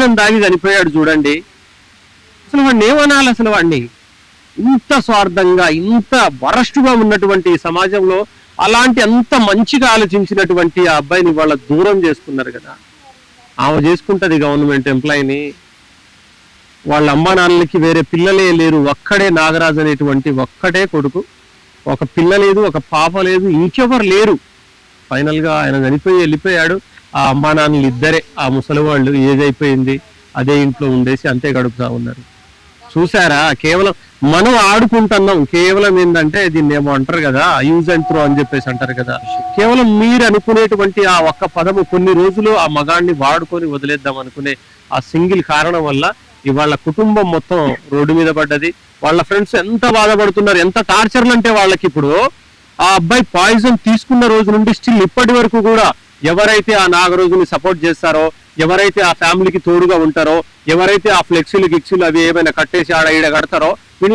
Poison తాగి చనిపోయాడు చూడండి. అసలు వాడిని ఏమనాలి అసలు వాడిని? ఇంత స్వార్థంగా ఇంత వరస్టుగా ఉన్నటువంటి సమాజంలో అలాంటి అంత మంచిగా ఆలోచించినటువంటి ఆ అబ్బాయిని వాళ్ళ దూరం చేసుకున్నారు కదా. ఆమె చేసుకుంటది గవర్నమెంట్ ఎంప్లాయీని. వాళ్ళ అమ్మా నాన్నలకి వేరే పిల్లలే లేరు. ఒక్కడే నాగరాజు అనేటువంటి ఒక్కడే కొడుకు. ఒక పిల్ల లేదు ఒక పాప లేదు ఇంకెవరు లేరు. ఫైనల్గా ఆయన చనిపోయి వెళ్ళిపోయాడు. ఆ అమ్మా నాన్నలు ఇద్దరే ఆ ముసలి వాళ్ళు ఏజ్ అయిపోయింది అదే ఇంట్లో ఉండేసి అంతే గడుపుతా ఉన్నారు. చూసారా కేవలం మనం ఆడుకుంటున్నాం. కేవలం ఏంటంటే దీన్ని ఏమో అంటారు కదా యూజ్ అండ్ త్రో అని చెప్పేసి అంటారు కదా. కేవలం మీరు అనుకునేటువంటి ఆ ఒక్క పదము కొన్ని రోజులు ఆ మగాడిని వాడుకొని వదిలేద్దాం అనుకునే ఆ సింగిల్ కారణం వల్ల ఇవాళ కుటుంబం మొత్తం రోడ్డు మీద పడ్డది. వాళ్ళ ఫ్రెండ్స్ ఎంత బాధపడుతున్నారు ఎంత టార్చర్లు అంటే వాళ్ళకి ఇప్పుడు ఆ అబ్బాయి పాయిజన్ తీసుకున్న రోజు నుండి స్టిల్ ఇప్పటి వరకు కూడా ఎవరైతే ఆ నాగరోజుని సపోర్ట్ చేస్తారో ఎవరైతే ఆ ఫ్యామిలీకి తోడుగా ఉంటారో ఎవరైతే ఆ ఫ్లెక్సీలు గిక్సీలు అవి ఏమైనా కట్టేసి ఆడ ఈడ కడతారో వీళ్ళ